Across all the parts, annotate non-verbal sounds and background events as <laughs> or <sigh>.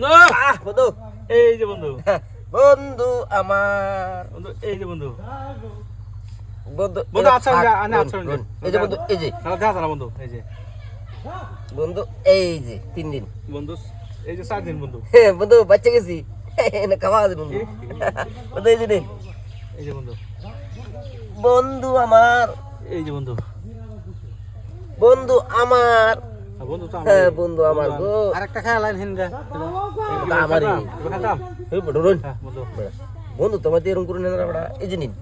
বন্ধু। বন্ধু এই যে বন্ধু। বন্ধু আমার। বন্ধু এই যে বন্ধু। বন্ধু বন্ধু, এই আচ্ছা, আনে, আচ্ছা, এই যে বন্ধু এই যে। না দেখা যায় না বন্ধু এই যে। বন্ধু এই যে তিন দিন। বন্ধু এই যে চার দিন বন্ধু। হে, বন্ধু বাচ্চা গেছি। এনে খাওয়া আছে বন্ধু। বন্ধু এই যে নিন। এই যে বন্ধু। বন্ধু আমার। এই যে বন্ধু। বন্ধু আমার। বন্ধু হ্যাঁ আমার বন্ধু আমার গো আরেকটা হিন্দা আমারই। বড় রোন হ্যাঁ বন্ধু। তোমার এরকম করে নেন বড়া এই যে নিন।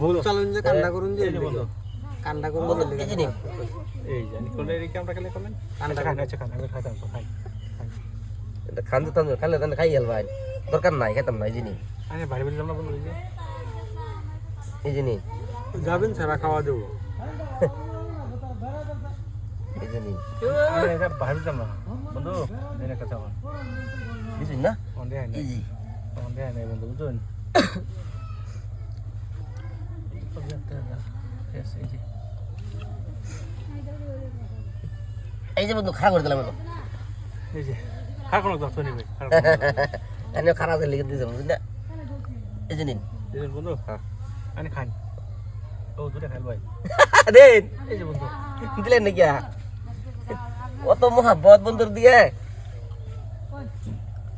ভুল চালুন যে কান্না করুন যে বন্ধু। কান্না করুন বন্ধু এই যে নিন। এই যে কোন এই ক্যামেরা খেলে করলেন? খান আচ্ছা খান আমি তো খাই। এটা খান খালে গেল ভাই। দরকার নাই খেতাম না এই যে নিন। আমি বাড়ি বাড়ি যাব না বন্ধু এই যে। নিন। যাবেন সারা খাওয়া দেবো। <laughs> এই যে নিন। এটা বাড়ি না। বন্ধু দেনে কথা বুঝছেন না? নাই। নাই বন্ধু বুঝুন এই যে বন্ধু খা করে দিলাম বন্ধু এই যে খার কোনো কথা নেবে এনে খারাপ লিখে দিয়েছে বুঝলেন না এই যে নিন। বন্ধু হ্যাঁ। খান। ও দুটা খাইল ভাই। <laughs> দেন। এই যে বন্ধু। দিলেন নাকি? অত মহাব্বত বন্ধুর দিয়ে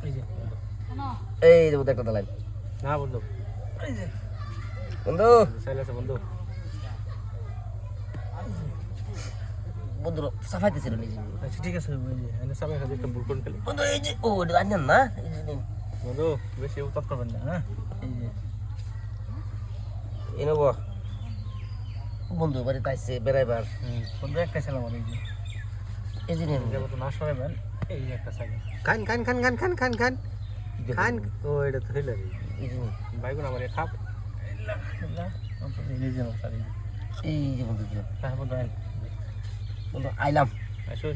এই যে বন্ধু এই যে বন্ধু একটা দিলেন না বন্ধু এই যে বন্ধু সাইল আছে বন্ধু বন্ধু সাফাই দিছিল নিজে আচ্ছা ঠিক আছে ওই যে এনে সবাই কাছে একটা ভুল করে ফেলি বন্ধু এই যে ও এটা আনেন না এই যে নিন বন্ধু বেশি উত্তর করবেন না হ্যাঁ এই যে এই নেব বন্ধু বাড়িতে আসছে বেড়াইবার হুম, বন্ধু একটা ছিলাম এই যে এই মতো না সরাবেন এই একটা সাইকেল। খান খান খান খান খান খান খান। খান ও এটা তো হইল। এই বাইগুন আমার খাপ। সারি এই যে বন্ধু হ্যাঁ বন্ধু বন্ধু আইলাম। আসুন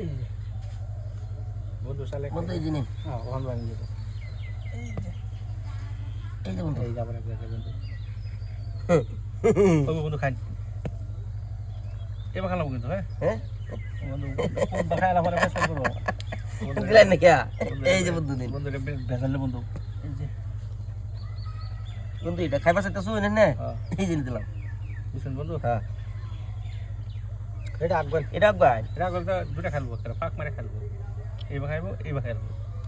এই বন্ধু সালে বন্ধু এই যে নিন হ্যাঁ ওখান বানিয়ে এই যে বন্ধু। এই বন্ধু। <laughs> বন্ধু খান। হ্যাঁ? বন্ধু এটা খাইবা এটা আগবান দুটা খেলব ফাঁক মারে খেলব এই বাখাইবো এই বাখাইবো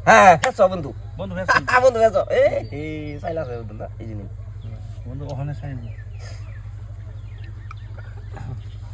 হ্যাঁ ফেসো বন্ধু। বন্ধু ফেসো বন্ধু ফেসো এই হ্যাঁ। সাইলাস বন্ধু না? এই বন্ধু ওখানে সাইলাস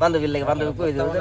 বান্ধবীর লাগে বান্ধবী কই যাবে